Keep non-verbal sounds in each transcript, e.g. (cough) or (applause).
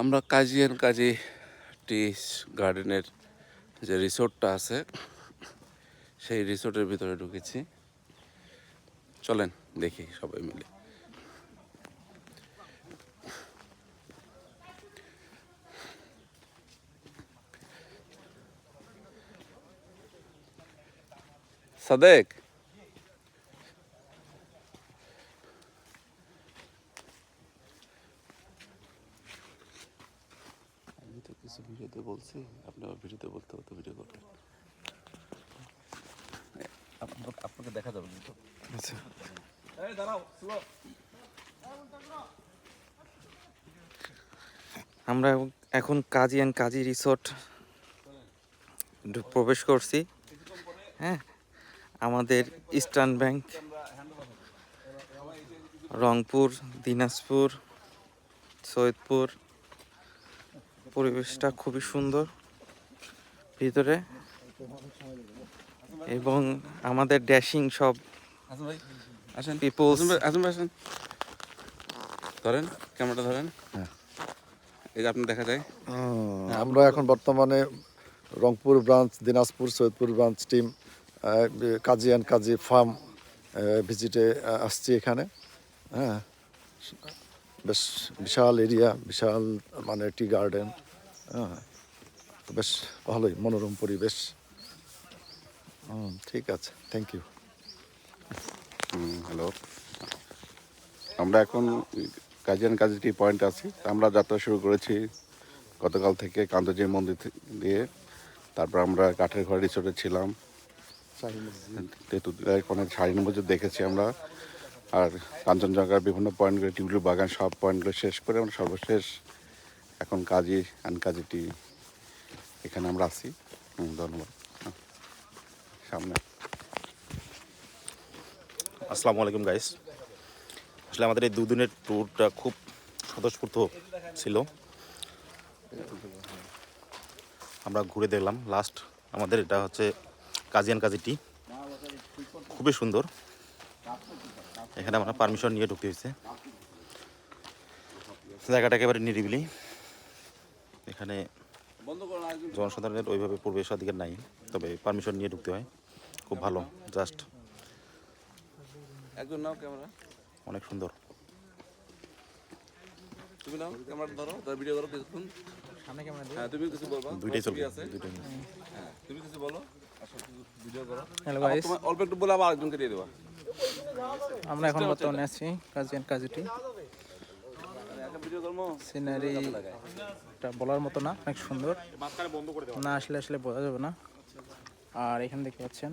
আমরা কাজিয়ান কাজী টি গার্ডেনের যে রিসোর্টটা আছে, সেই রিসোর্টের ভিতরে ঢুকেছি। চলেন দেখি সবাই মিলে। সাদেক আমি তো কিছু ভিডিওতে বলছি আপনি আমার ভিডিওতে বলতে হতো ভিডিও করতে আপনাকে দেখা যাবে কিন্তু। আচ্ছা। আমরা এখন কাজী অ্যান্ড কাজী রিসোর্ট প্রবেশ করছি। হ্যাঁ আমাদের ইস্টার্ন ব্যাংক রংপুর দিনাজপুর সৈয়দপুর পরিবেশটা খুবই সুন্দর ভিতরে এবং আমাদের ড্যাশিং সব পিপলস ধরেন ক্যামেরাটা ধরেন। এই যে আপনি দেখা যায়। আমরা এখন বর্তমানে Rangpur branch Dinajpur Saidpur branch team Kazi and Kazi farm ভিজিটে আসছি এখানে। হ্যাঁ। বেশ বিশাল এরিয়া বিশাল মানে টি গার্ডেন হ্যাঁ তো বেশ ভালোই মনোরম পরিবেশ। হুম, ঠিক আছে থ্যাংক ইউ হ্যালো আমরা এখন কাজিয়ান কাজী টি পয়েন্ট আছি। আমরা যাত্রা শুরু করেছি গতকাল থেকে কান্তজি মন্দির দিয়ে। তারপর আমরা কাঠের ঘর রিসোর্টে ছিলাম। তেঁতুলিয়ায় অনেক শাহিন মজুদ দেখেছি আমরা। আর কাঞ্চনজঙ্ঘার বিভিন্ন পয়েন্টগুলো টিউলিপ বাগান সব পয়েন্টগুলো শেষ করে আমরা সর্বশেষ এখন কাজী অ্যান্ড কাজী টি এখানে আমরা আছি। ধন্যবাদ। হ্যাঁ। সামনে। আসসালামু আলাইকুম গাইস আসলে আমাদের এই দুদিনের ট্যুরটা খুব স্বতঃস্ফূর্ত ছিল। আমরা ঘুরে দেখলাম। লাস্ট আমাদের এটা হচ্ছে কাজিয়ান কাজি টি খুবই সুন্দর। এখানে আমরা পারমিশন নিয়ে ঢুকতে হয়েছে। জায়গাটা একেবারে নিরিবিলি। এখানে জনসাধারণের ওইভাবে প্রবেশাধিকার নাই তবে পারমিশন নিয়ে ঢুকতে হয়। খুব ভালো জাস্ট একজন নাও ক্যামেরা। অনেক সুন্দর। তুমি নাও ক্যামেরা ধরো ধর ভিডিও করো কিছুক্ষণ সামনে ক্যামেরা হ্যাঁ তুমি কিছু বলবা দুইটাই চলবে আছে? দুইটাই হ্যাঁ তুমি কিছু বলো আসো ভিডিও করো হ্যালো গাইস অল্প একটু বলে আবার আরেকজনকে দিয়ে দেবা। আমরা এখন বর্তমানে আছি কাজী অ্যান্ড কাজীটি। সিনারিটা বলার মতো না, অনেক সুন্দর। না আসলে আসলে বোঝা যাবে না। আর এখানে দেখতে পাচ্ছেন,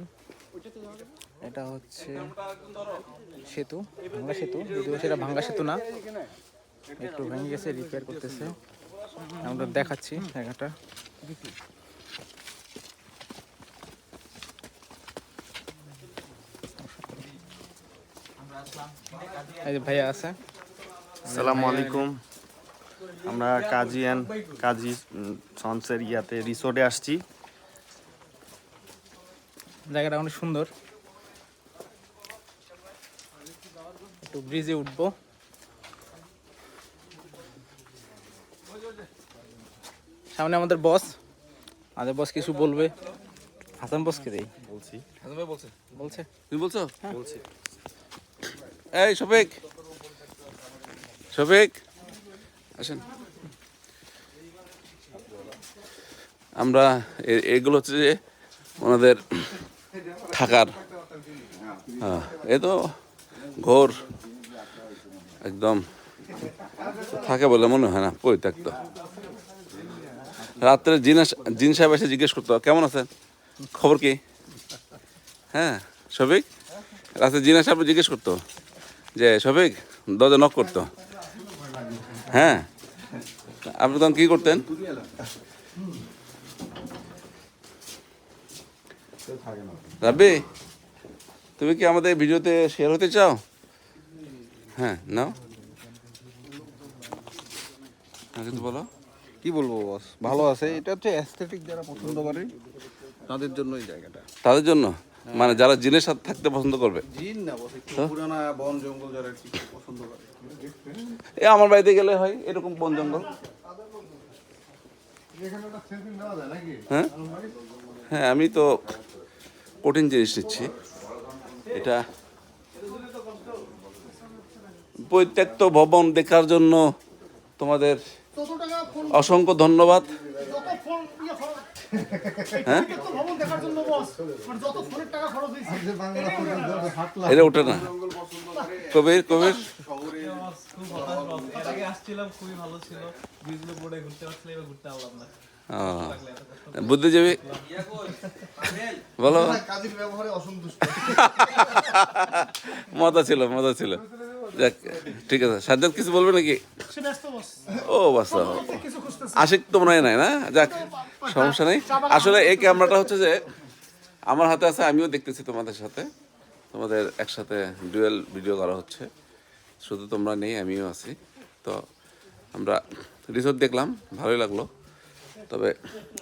এটা হচ্ছে সেতু, ভাঙ্গা সেতু। যদিও সেটা ভাঙ্গা সেতু না, একটু ভেঙে গেছে রিপেয়ার করতেছে। আমরা দেখাচ্ছি জায়গাটা। এই যে ভাইয়া আছে। সালামু আলাইকুম। আমরা কাজী অ্যান্ড কাজী সন্সের ইয়াতে রিসোর্টে আসছি। জায়গাটা অনেক সুন্দর। একটু ব্রিজে উঠবো। সামনে আমাদের বস আমাদের বস কিছু বলবে। হাসান বসকে দেই? বলছি। হাসান ভাই বলছে। বলছে। তুমি বলছো? বলছি। এই শফিক শফিক আসেন। আমরা এগুলো হচ্ছে যে ওনাদের থাকার। হ্যাঁ, এ তো ঘোর। একদম। থাকে বলে মনে হয় না পরিত্যক্ত রাত্রে জিনা জিন সাহেব এসে জিজ্ঞেস করতো কেমন আছেন? খবর কি? হ্যাঁ শফিক? রাত্রে জিনা সাহেব জিজ্ঞেস করতো যে শফিক দরজা নক করতো। হ্যাঁ। আপনি তখন কি করতেন? রাব্বি তুমি কি আমাদের ভিডিওতে শেয়ার হতে চাও? হ্যাঁ নাও। হ্যাঁ, কিছু বলো। কি বলব বস ভালো আছে। এটা হচ্ছে অ্যাস্থেটিক যারা পছন্দ করে তাদের জন্য এই জায়গাটা। তাদের জন্য? মানে যারা জিনের সাথে থাকতে পছন্দ করবে। জিন না বস পুরানা বন জঙ্গল যারা পছন্দ করে। এ আমার বাড়িতে গেলে হয় এরকম বন জঙ্গল। হ্যাঁ? হ্যাঁ আমি তো কঠিন জিনিস নিচ্ছি। এটা পরিত্যক্ত ভবন দেখার জন্য তোমাদের অসংখ্য ধন্যবাদ। হ্যাঁ? এটা ওঠে না। কবির কবির। বুদ্ধিজীবী? বলো। কাজের ব্যবহারে অসন্তুষ্ট। (laughs) মজা ছিল মজা ছিল। যাক ঠিক আছে। সাজ্জাদ কিছু বলবে নাকি? ও বাচ্চা আশিক তো মনে হয় নাই না? যাক। সমস্যা নেই। আসলে এই ক্যামেরাটা হচ্ছে যে আমার হাতে আছে আমিও দেখতেছি তোমাদের সাথে। তোমাদের একসাথে ডুয়েল ভিডিও করা হচ্ছে। শুধু তোমরা নেই আমিও আছি। তো আমরা রিসোর্ট দেখলাম ভালোই লাগল। তবে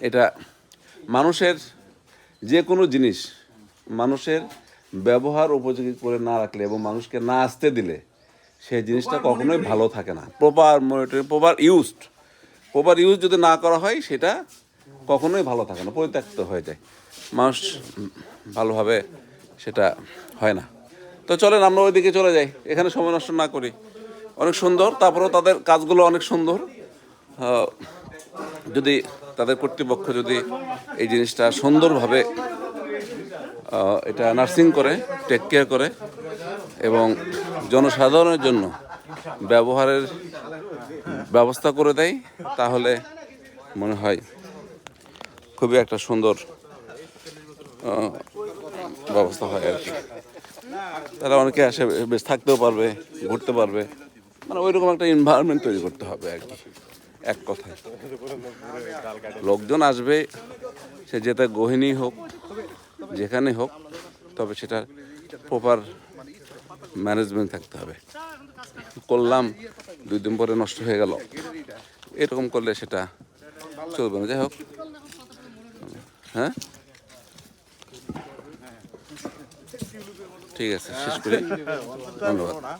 এটা মানুষের যে কোনো জিনিস মানুষের ব্যবহার উপযোগী করে না রাখলে এবং মানুষকে না আসতে দিলে সেই জিনিসটা কখনোই ভালো থাকে না। Proper monitoring proper used proper use যদি না করা হয় সেটা কখনোই ভালো থাকে না, পরিত্যক্ত হয়ে যায়। মানুষ ভালোভাবে সেটা হয় না। তো চলেন আমরা ওইদিকে চলে যাই, এখানে সময় নষ্ট না করি। অনেক সুন্দর, তারপরেও তাদের কাজগুলো অনেক সুন্দর। যদি তাদের কর্তৃপক্ষ যদি এই জিনিসটা সুন্দরভাবে এটা নার্সিং করে টেক কেয়ার করে, এবং জনসাধারণের জন্য ব্যবহারের ব্যবস্থা করে দেয়, তাহলে মনে হয় খুবই একটা সুন্দর ব্যবস্থা হয় আর কি। তারা অনেকে আসে, বেশ থাকতেও পারবে, ঘুরতে পারবে। মানে ওই রকম একটা এনভায়রনমেন্ট তৈরি করতে হবে আর কি, এক কথায়। লোকজন আসবে, সে যেটা গহিনী হোক, যেখানে হোক, তবে সেটার প্রপার ম্যানেজমেন্ট থাকতে হবে। করলাম, দুই দিন পরে নষ্ট হয়ে গেল। এরকম করলে সেটা চলবে না। যাই হোক হ্যাঁ? ঠিক আছে শেষ করি। ধন্যবাদ।